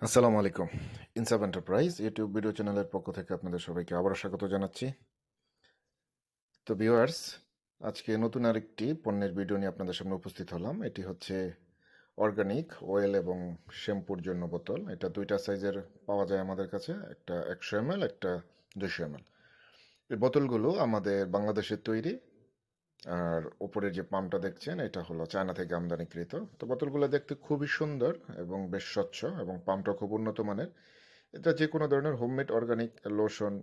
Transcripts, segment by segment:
আসসালামু আলাইকুম। ইনসাফ এন্টারপ্রাইজ ইউটিউব ভিডিও চ্যানেলের পক্ষ থেকে আপনাদের সবাইকে আবারও স্বাগত জানাচ্ছি। তো ভিউয়ার্স, আজকে নতুন আরেকটি পণ্যের ভিডিও নিয়ে আপনাদের সামনে উপস্থিত হলাম। এটি হচ্ছে অর্গানিক অয়েল এবং শ্যাম্পুর জন্য বোতল। এটা দুইটা সাইজের পাওয়া যায় আমাদের কাছে, একটা একশো এম একটা দুশো এম এই বোতলগুলো আমাদের বাংলাদেশের তৈরি। আর উপরের যে পাম্পটা দেখছেন, এটা হলো চায়না থেকে আমদানিকৃত তো বোতলগুলো দেখতে খুবই সুন্দর এবং বেশ স্বচ্ছ এবং পাম্পটা খুব উন্নত মানের। এটা যে কোনো ধরনের হোমমেড অর্গানিক লোশন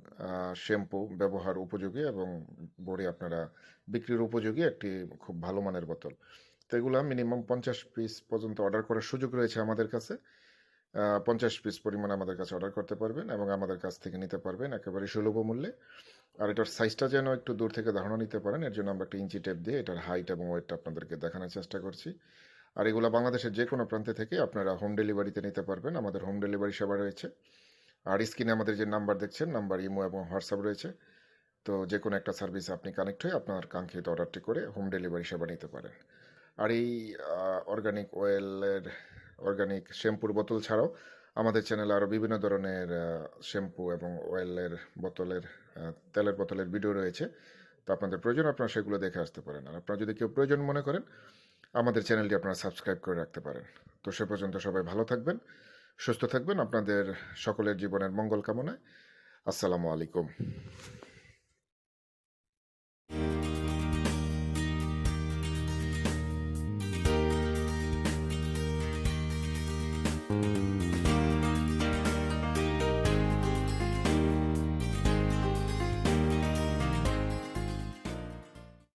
শ্যাম্পু ব্যবহার উপযোগী এবং বড়ি আপনারা বিক্রির উপযোগী একটি খুব ভালো মানের বোতল। তো এগুলো মিনিমাম পঞ্চাশ পিস পর্যন্ত অর্ডার করার সুযোগ রয়েছে আমাদের কাছে। পঞ্চাশ পিস পরিমাণ আমাদের কাছে অর্ডার করতে পারবেন এবং আমাদের কাছ থেকে নিতে পারবেন একেবারে সুলভ মূল্যে। আর এটার সাইজটা যেন একটু দূর থেকে ধারণা নিতে পারেন, এর জন্য আমরা একটা ইঞ্চি টেপ দিয়ে এটার হাইট এবং ওয়েটটা আপনাদেরকে দেখানোর চেষ্টা করছি। আর এগুলো বাংলাদেশের যে কোনো প্রান্তে থেকে আপনারা হোম ডেলিভারিতে নিতে পারবেন, আমাদের হোম ডেলিভারি সেবা রয়েছে। আর স্ক্রিনে আমাদের যে নাম্বার দেখছেন নাম্বার ইমো এবং হোয়াটসঅ্যাপ রয়েছে। তো যে কোনো একটা সার্ভিস আপনি কানেক্ট হয়ে আপনার কাঙ্ক্ষিত অর্ডারটি করে হোম ডেলিভারি সেবা নিতে পারেন। আর এই অর্গানিক অয়েলের অর্গানিক শ্যাম্পুর বোতল ছাড়াও আমাদের চ্যানেলে আরও বিভিন্ন ধরনের শ্যাম্পু এবং অয়েলের বোতলের তেলের বোতলের ভিডিও রয়েছে। তো আপনাদের প্রয়োজন, আপনারা সেগুলো দেখে আসতে পারেন। আর আপনারা যদি কেউ প্রয়োজন মনে করেন, আমাদের চ্যানেলটি আপনারা সাবস্ক্রাইব করে রাখতে পারেন। তো সে পর্যন্ত সবাই ভালো থাকবেন, সুস্থ থাকবেন আপনাদের সকলের জীবনের মঙ্গল কামনায়। আসসালামু আলাইকুম।